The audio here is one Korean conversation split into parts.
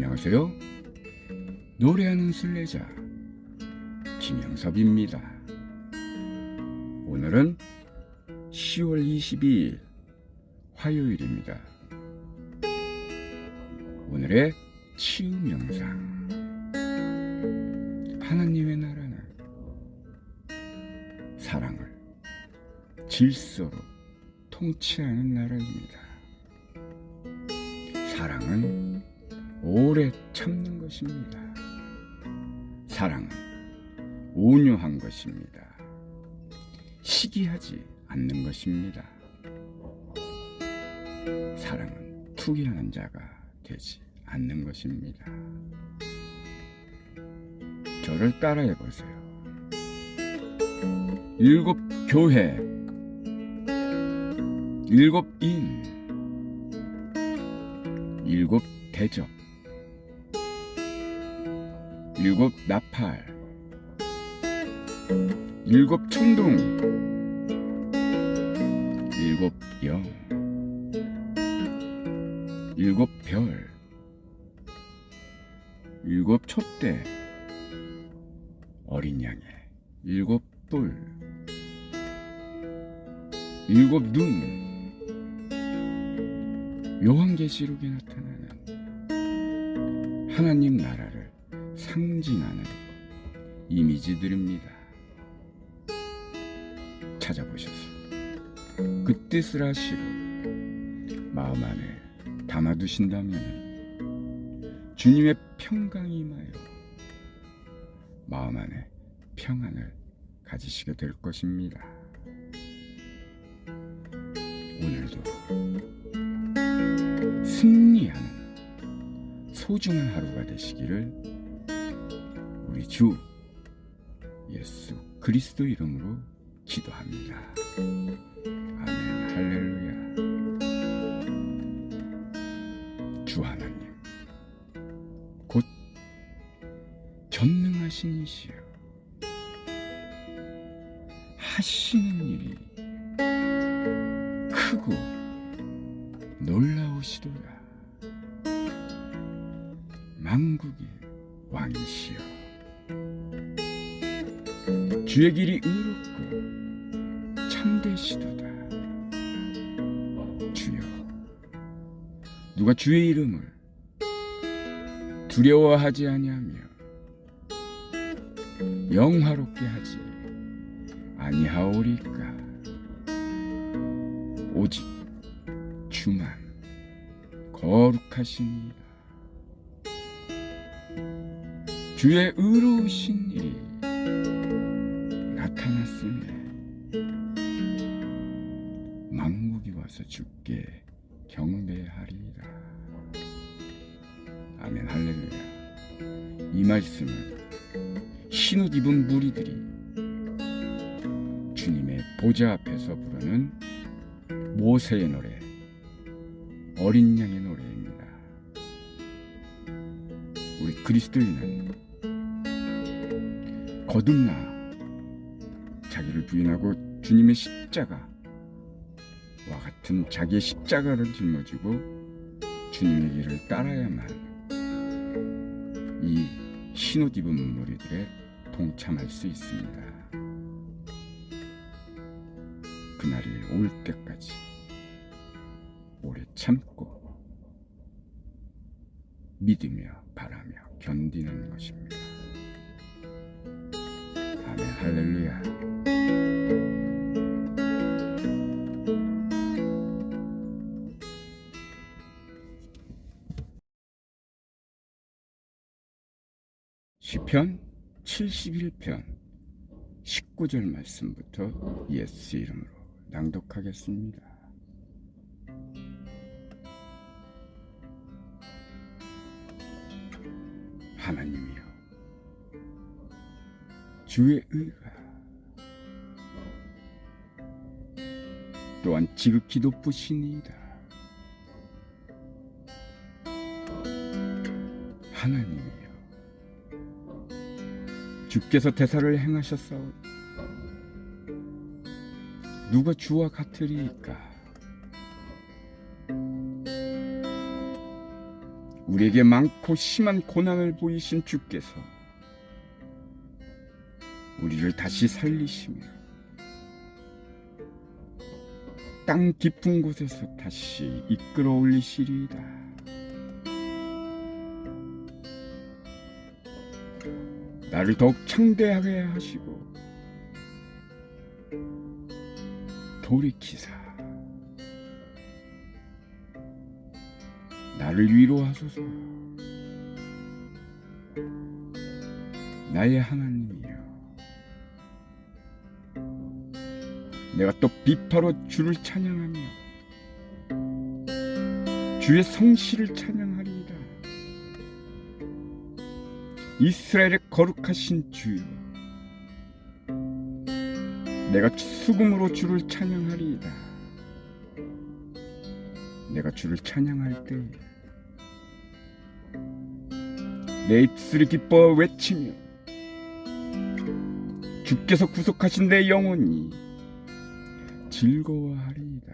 안녕하세요. 노래하는 순례자 김영섭입니다. 오늘은 10월 22일 화요일입니다. 오늘의 치유 명상. 하나님의 나라는 사랑을 질서로 통치하는 나라입니다. 사랑은 오래 참는 것입니다. 사랑은 온유한 것입니다. 시기하지 않는 것입니다. 사랑은 투기하는 자가 되지 않는 것입니다. 저를 따라해 보세요. 일곱 교회, 일곱 인, 일곱 대접, 일곱 나팔, 일곱 천둥, 일곱 영, 일곱 별, 일곱 촛대, 어린 양의 일곱 뿔, 일곱 눈, 요한계시록에 나타나는 하나님 나라를 상징하는 이미지들입니다. 찾아보셔서 그 뜻을 아시고 마음 안에 담아두신다면 주님의 평강이 임하여 마음 안에 평안을 가지시게 될 것입니다. 오늘도 승리하는 소중한 하루가 되시기를 우리 주 예수 그리스도 이름으로 기도합니다. 아멘 할렐루야. 주 하나님 곧 전능하신 이시여 하시는 일이 크고 놀라우시도다 만국의 왕이시여 주의 길이 의롭고 참되시도다. 주여 누가 주의 이름을 두려워하지 아니하며 영화롭게 하지 아니하오리까? 오직 주만 거룩하시니라 주의 의로우신 일이 나타났으니 만국이 와서 주께 경배하리라. 아멘 할렐루야. 이 말씀은 흰옷 입은 무리들이 주님의 보좌 앞에서 부르는 모세의 노래 어린 양의 노래입니다. 우리 그리스도인은 거듭나 자기를 부인하고 주님의 십자가와 같은 자기의 십자가를 짊어지고 주님의 길을 따라야만 이 흰옷 입은 무리들에 동참할 수 있습니다. 그날이 올 때까지 오래 참고 믿으며 바라며 견디는 것입니다. 아멘 할렐루야. 시편 71편 19절 말씀부터 예수 이름으로 낭독하겠습니다. 하나님이여 주의 의가 또한 지극히 높으시니이다. 하나님이여 주께서 대사를 행하셨사오니 누가 주와 같으리이까 우리에게 많고 심한 고난을 보이신 주께서 우리를 다시 살리시며 땅 깊은 곳에서 다시 이끌어 올리시리이다. 나를 더욱 창대하게 하시고 돌이키사 나를 위로하소서 나의 하나님 내가 또 비파로 주를 찬양하며 주의 성실을 찬양하리이다. 이스라엘의 거룩하신 주여 내가 수금으로 주를 찬양하리이다. 내가 주를 찬양할 때 내 입술이 기뻐 외치며 주께서 구속하신 내 영혼이 즐거워하리이다.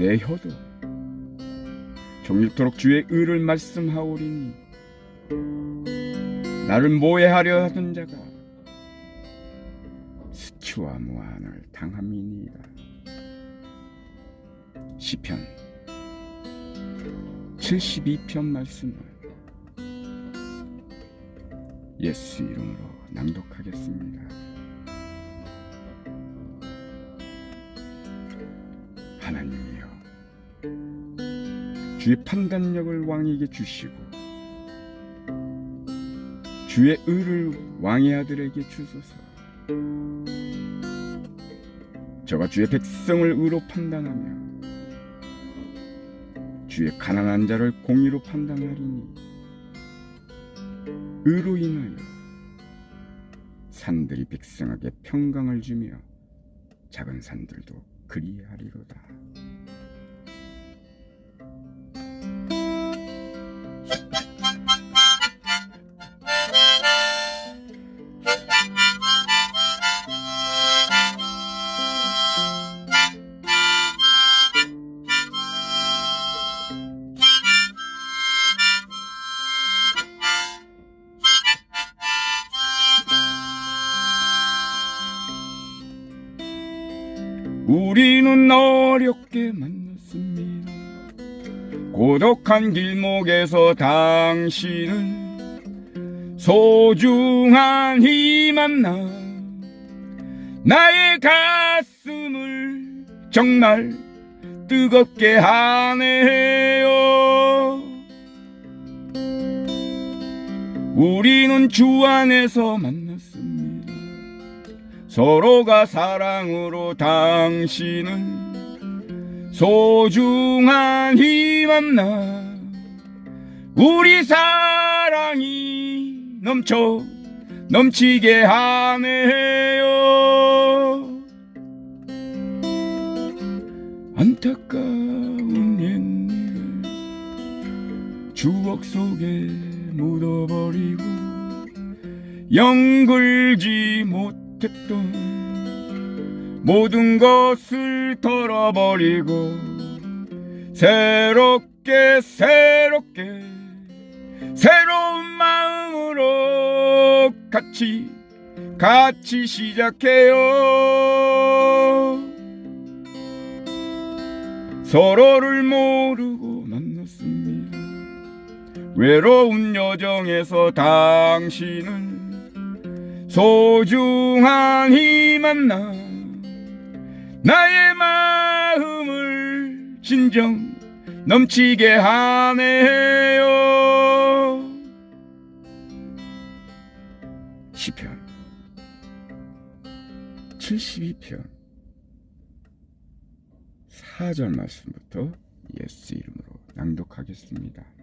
내 혀도 종일토록 주의 의를 말씀하오리니 나를 모해하려 하던 자가 수치와 무한을 당함이니이다. 시편 72편 말씀을 예수 이름으로 낭독하겠습니다. 하나님이여. 주의 판단력을 왕에게 주시고 주의 의를 왕의 아들에게 주소서. 저가 주의 백성을 의로 판단하며 주의 가난한 자를 공의로 판단하리니 의로 인하여 산들이 백성에게 평강을 주며 작은 산들도 그리하리로다. 는 어렵게 만났습니다. 고독한 길목에서 당신을 소중한 이 만남 나의 가슴을 정말 뜨겁게 하네요. 우리는 주 안에서 만났습니다. 서로가 사랑으로 당신을 소중한 이 만남 우리 사랑이 넘쳐 넘치게 하네요. 안타까운 옛일을 추억 속에 묻어버리고 영글지 못 했던 모든 것을 털어버리고 새롭게 새롭게 새로운 마음으로 같이 같이 시작해요. 서로를 모르고 만났습니다. 외로운 여정에서 당신은 소중한 이 만남 나의 마음을 진정 넘치게 하네요 시편 72편 4절 말씀부터 예수 이름으로 낭독하겠습니다.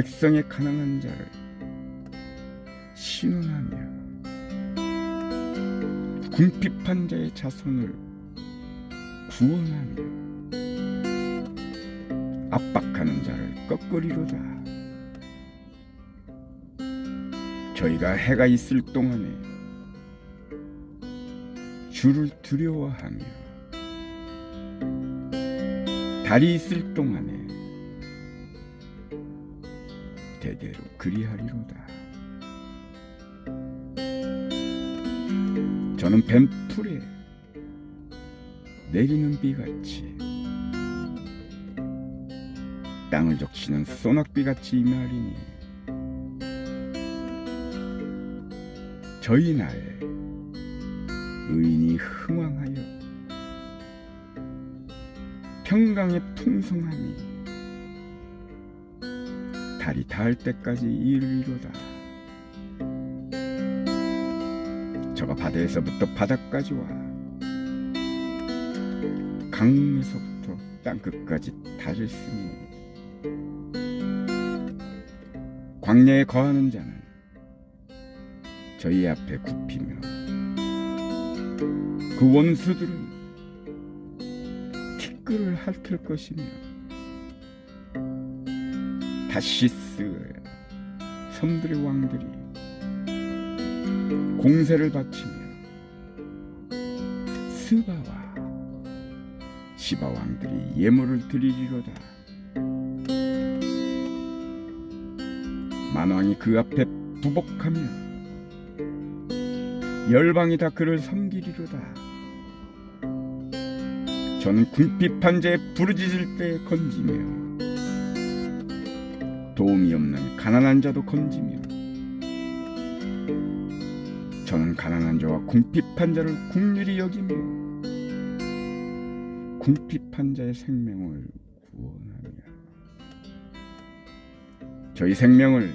백성의 가난한 자를 신원하며 궁핍한 자의 자손을 구원하며 압박하는 자를 꺾으리로다. 저희가 해가 있을 동안에 주를 두려워하며 달이 있을 동안에 대대로 그리하리로다. 저는 뱀풀에 내리는 비같이 땅을 적시는 소낙비같이 임하리니 저희 나에 의인이 흥왕하여 평강의 풍성함이 달이 닿을 때까지 이르리로다. 저가 바다에서부터 바다까지와 강에서부터 땅끝까지 다졌으니 광야에 거하는 자는 저희 앞에 굽히며 그 원수들은 티끌을 핥을 것이며 다시스 섬들의 왕들이 공세를 바치며 스바와 시바 왕들이 예물을 드리리로다. 만왕이 그 앞에 부복하며 열방이 다 그를 섬기리로다. 저는 궁핍한 자의 부르짖을 때 건지며 도움이 없는 가난한 자도 건지며 저는 가난한 자와 궁핍한 자를 국률이 여기며 궁핍한 자의 생명을 구원하며 저희 생명을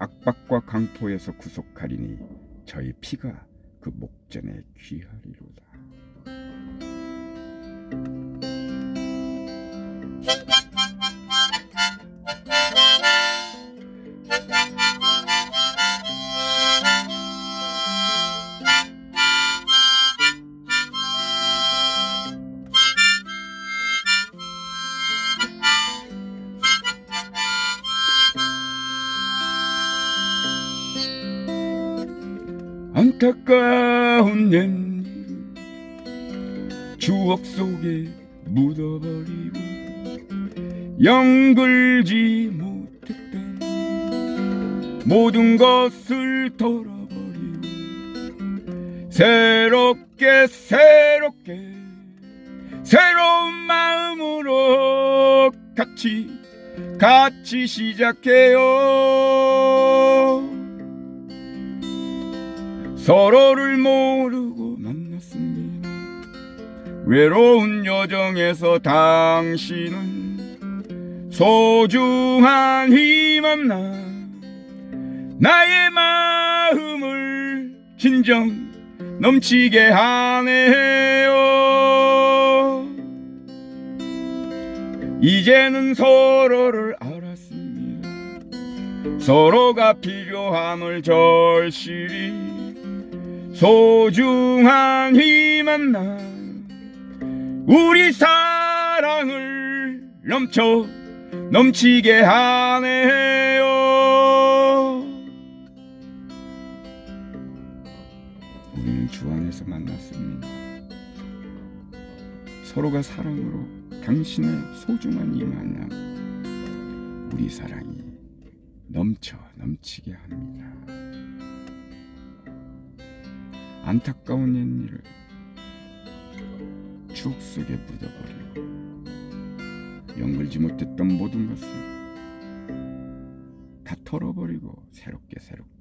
악박과 강포에서 구속하리니 저희 피가 그 목전에 귀하리로다. 안타까운 옛일을 추억 속에 묻어버리고 영글지 못했던 모든 것을 털어버리고 새롭게 새롭게 새로운 마음으로 같이 같이 시작해요. 서로를 모르고 만났습니다. 외로운 여정에서 당신은 소중한 힘 없나 나의 마음을 진정 넘치게 하네요. 이제는 서로를 알았습니다. 서로가 필요함을 절실히 소중한 힘은 나 우리 사랑을 넘쳐 넘치게 하네요 우리는 주 안에서 만났습니다 서로가 사랑으로 당신의 소중한 이 만남 우리 사랑이 넘쳐 넘치게 합니다. 안타까운 옛일을 추억 속에 묻어버리고 영글지 못했던 모든 것을 다 털어버리고 새롭게 새롭게